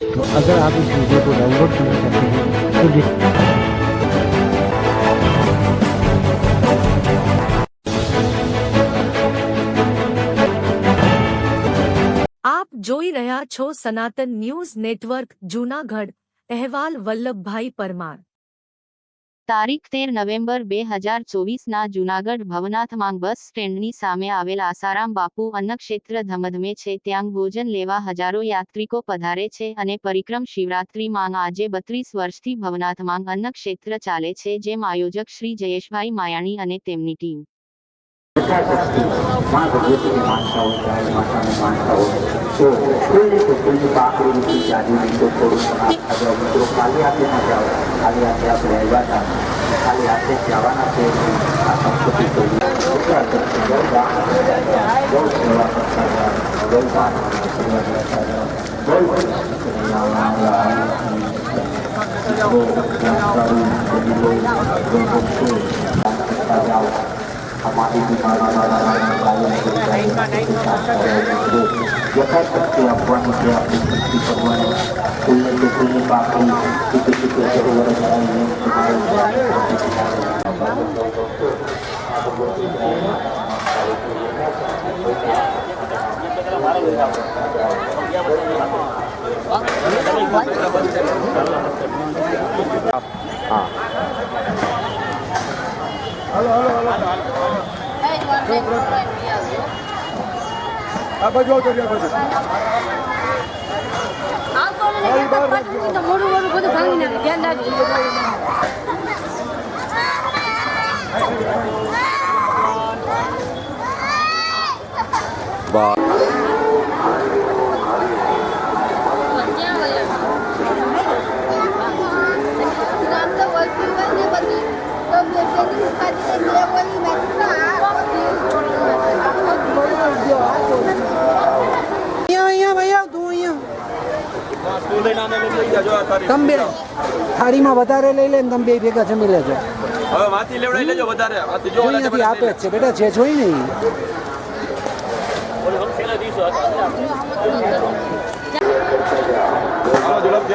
तो अगर आप इस वीडियो को डाउनलोड करना चाहते हैं तो डिस- આપ જોઈ રહ્યા છો સનાતન ન્યૂઝ નેટવર્ક જૂનાગઢ અહેવાલ વલ્લભભાઈ પરમાર તારીખ તેર નવેમ્બર બે હજાર ચોવીસના જૂનાગઢ ભવનાથમાંગ બસ સ્ટેન્ડની સામે આવેલ આસારામ બાપુ અન્નક્ષેત્ર ધમધમે છે. ત્યાં ભોજન લેવા હજારો યાત્રિકો પધારે છે અને પરિક્રમ શિવરાત્રી માંગ આજે બત્રીસ વર્ષથી ભવનાથમાંગ અન્નક્ષેત્ર ચાલે છે, જેમ આયોજક શ્રી જયેશભાઈ માયાણી અને તેમની team. untuk kalian yang jauh, kalian yang berlewatan, kalian yang jalan atau atau begitu. Bukan tertinggal bahkan jauh lewat saja, jauh bahkan lewat saja, jauh lewat saja. Itu yang baru jadi jauh, jauh jauh, jauh jauh. amati di mana-mana itu. Setiap orang setiap itu Ah. કરવાની hello hello. આ બાજુ આવતો ચૂકે બાજુ. મોડું અહીંયા ભાઈ આવ તું અહીંયા તમે બે થાળીમાં વધારે લઈ લે ને તમે બે ભેગા જમી લેજો. હવે માથી લેવડાવી લેજો વધારે. માથી આપે જ છે. બેટા જે જોઈ ને. બધા ઝડપથી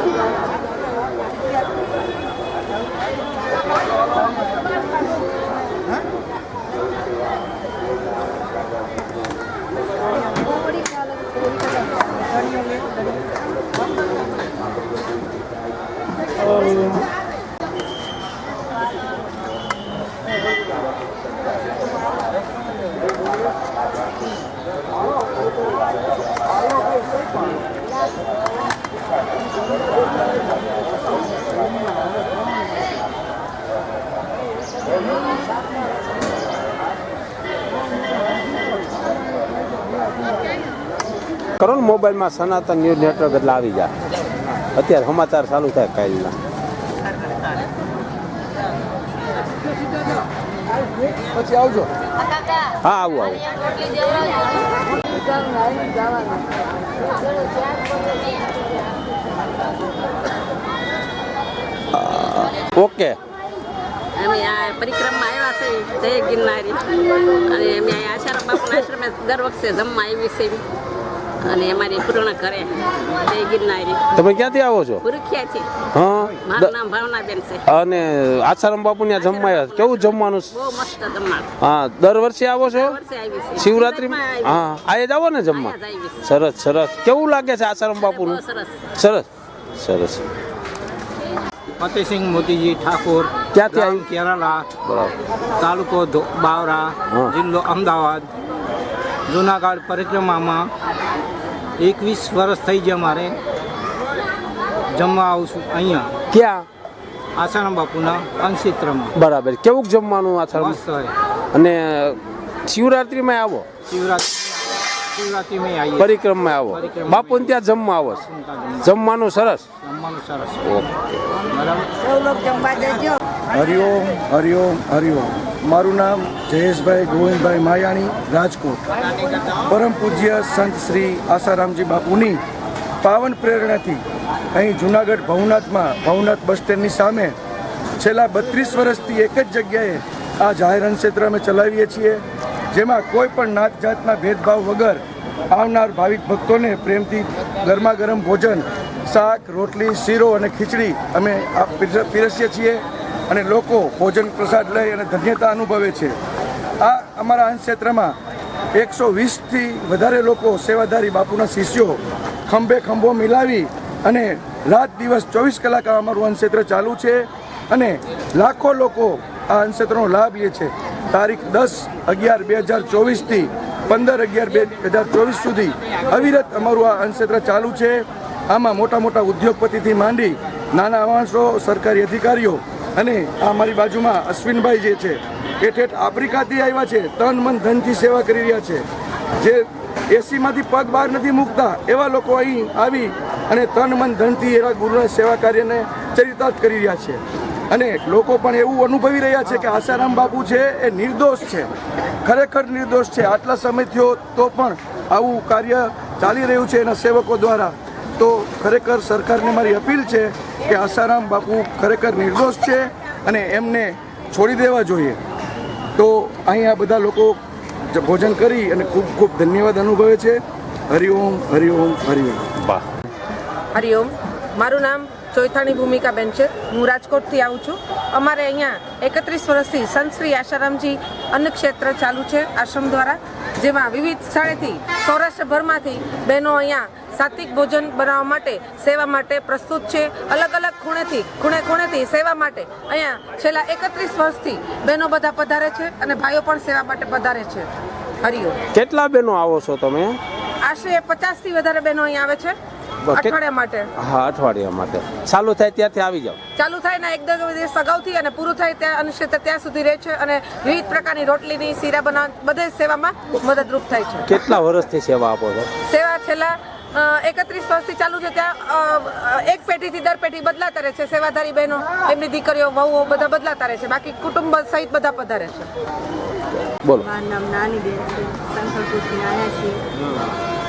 કરો ને મોબાઈલમાં સનાતન ન્યૂઝ નેટવર્ક એટલે આવી જાય. અત્યારે સમાચાર ચાલુ થાય કાલના પછી આવજો. હા આવું આવું. ઓકે. અમે આ પરિક્રમા આવ્યા છે જય ગિરનારી. અને અમે અહીંયા આશારામ બાપુના આશ્રમે દર વખતે જમવા આવી છે. અને અમારી પૂર્ણ કરે જય ગિરનારી. તમે ક્યાંથી આવો છો? પુરુખિયા હા? મારું નામ ભાવનાબેન છે. અને આસારામ બાપુ ત્યાં જમવાયા કેવું જમવાનું? બહુ મસ્ત જમવા હા દર વર્ષે આવો છો? વર્ષે શિવરાત્રી હા આયે જ આવો ને જમવા? સરસ સરસ. કેવું લાગે છે આસારામ બહુ બાપુનું? સરસ. સરસ. સરસ. ફતેહસિંહ મોતીજી ઠાકોર ક્યાંથી આવ્યું? કેરાલા તાલુકો બાવરા જિલ્લો અમદાવાદ જુનાગઢ પરિક્રમામાં એકવીસ વર્ષ થઈ ગયા મારે જમવા આવું છું અહીંયા. ક્યાં? આસારામ બાપુના અંશિત્રમાં. બરાબર. કેવું જમવાનું આસારામ? અને શિવરાત્રીમાં આવો? શિવરાત્રી પરિક્રમમાં આવો. બાપુ બાપુને ત્યાં જમવા આવો જમવાનું સરસ? જમવાનું સરસ. ઓકે. બરાબર. હરિઓમ હરિઓમ હરિઓમ. મારું નામ જયેશભાઈ ગોવિંદભાઈ માયાણી, રાજકોટ. પરમ પૂજ્ય સંત શ્રી આસારામજી બાપુની પાવન પ્રેરણાથી અહીં જુનાગઢ ભવનાથમાં, ભવનાથ બસ સ્ટેન્ડની સામે છેલ્લા બત્રીસ વર્ષથી એક જ જગ્યાએ આ જાહેર ક્ષેત્ર અમે ચલાવીએ છીએ, જેમાં કોઈ પણ નાત જાતના ભેદભાવ વગર આવનાર ભાવિક ભક્તોને પ્રેમથી ગરમા ગરમ ભોજન, શાક, રોટલી, શીરો અને ખીચડી અમે પીરસીએ છીએ અને લોકો ભોજન પ્રસાદ લઈ અને ધન્યતા અનુભવે છે. આ અમારા અંશ ક્ષેત્રમાં એકસો વીસથી વધારે લોકો સેવાધારી બાપુના શિષ્યો ખંભે ખંભો મિલાવી અને રાત દિવસ ચોવીસ કલાક અમારું અંશક્ષેત્ર ચાલુ છે અને લાખો લોકો આ અંશક્ષેત્રનો લાભ લે છે. તારીખ દસ અગિયાર બે હજાર ચોવીસથી પંદર અગિયાર બે હજાર ચોવીસ સુધી અવિરત અમારું આ અંશેત્ર ચાલુ છે. આમાં મોટા મોટા ઉદ્યોગપતિથી માંડી નાના માણસો, સરકારી અધિકારીઓ અને આ મારી બાજુમાં અશ્વિનભાઈ જે છે, એ ઠેઠ આફ્રિકાથી આવ્યા છે, તન મન ધનથી સેવા કરી રહ્યા છે. જે એસીમાંથી પગ બહાર નથી મૂકતા એવા લોકો અહીં આવી અને તન મન ધનથી એવા ગુરુના સેવા કાર્યને ચરિતાર્થ કરી રહ્યા છે. અને લોકો પણ એવું અનુભવી રહ્યા છે કે આસારામ બાપુ છે એ નિર્દોષ છે. ખરેખર નિર્દોષ છે. આટલા સમય થયો તો પણ આવું કાર્ય ચાલી રહ્યું છે એના સેવકો દ્વારા. તો ખરેખર સરકારને મારી અપીલ છે કે આસારામ બાપુ ખરેખર નિર્દોષ છે અને એમને છોડી દેવા જોઈએ. તો અહીં આ બધા લોકો જ ભોજન કરી અને ખૂબ ખૂબ ધન્યવાદ અનુભવે છે. હરિઓમ હરિઓમ હરિઓમ વાહ. હરિઓમ મારું નામ ચોઈથાણી ભૂમિકાબેન છે. હું રાજકોટથી આવું છું. અમારે અહીંયા એકત્રીસ વર્ષથી સંતશ્રી આશારામજી ક્ષેત્ર ચાલુ છે આશ્રમ દ્વારા જેમાં વિવિધ સ્થળેથી સૌરાષ્ટ્રભરમાંથી બહેનો અહીંયા સાત્વિક ભોજન બનાવવા માટે સેવા માટે પ્રસ્તુત છે. અલગ અલગ ખૂણેથી ખૂણે ખૂણેથી સેવા માટે અહીંયા છેલ્લા એકત્રીસ વર્ષથી બહેનો બધા પધારે છે અને ભાઈઓ પણ સેવા માટે પધારે છે. હરિયો કેટલા બેનો આવો છો તમે? આશરે પચાસથી વધારે બહેનો અહીંયા આવે છે. અઠવાડિયા માટે? હા અઠવાડિયા માટે. ચાલુ થાય ત્યાંથી આવી જાવ ચાલુ થાય ને એક દિવસ અગાઉથી અને પૂરું થાય ત્યાં અનુક્ષેત્ર ત્યાં સુધી રહે છે અને વિવિધ પ્રકારની રોટલીની શીરા બનાવ બધે સેવામાં મદદરૂપ થાય છે. કેટલા વર્ષથી સેવા આપો છો? સેવા છેલ્લા એકત્રીસ વર્ષથી ચાલુ છે ત્યાં એક પેઢીથી દર પેઢી બદલાતા રહે છે. સેવાધારી બહેનો એમની દીકરીઓ વહુઓ બધા બદલાતા રહે છે. બાકી કુટુંબ સહિત બધા પધારે છે. બોલો. મારું નામ નાની બેન છે. શંકરપુરથી આવ્યા છીએ.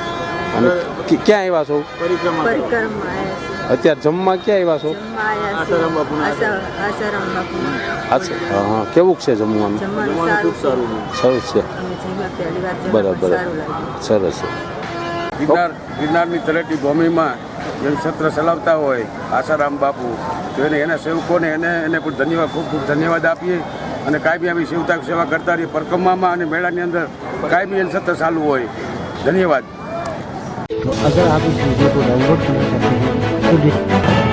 અને ક્યાં આવ્યા છો? અત્યારે જમવા ક્યાં આવ્યા છો? હા કેવું છે જમવાનું? જમવાનું સારું છે. સરસ છે. બરાબર. સરસ છે. ગિરનાર ગિરનારની તળેટી ભૂમિમાં જે સત્ર ચલાવતા હોય આસારામ બાપુ તો એને એના સેવકોને એને એને પણ ધન્યવાદ ખૂબ ખૂબ ધન્યવાદ આપીએ. અને કાંઈ બી આવી સેવતા સેવા કરતા રહીએ. પરિક્રમામાં અને મેળાની અંદર કાંઈ બી એને સત્ર ચાલુ હોય ધન્યવાદ. तो अगर आप इस वीडियो को डाउनलोड करना चाहते हैं तो डिस्क्रिप्शन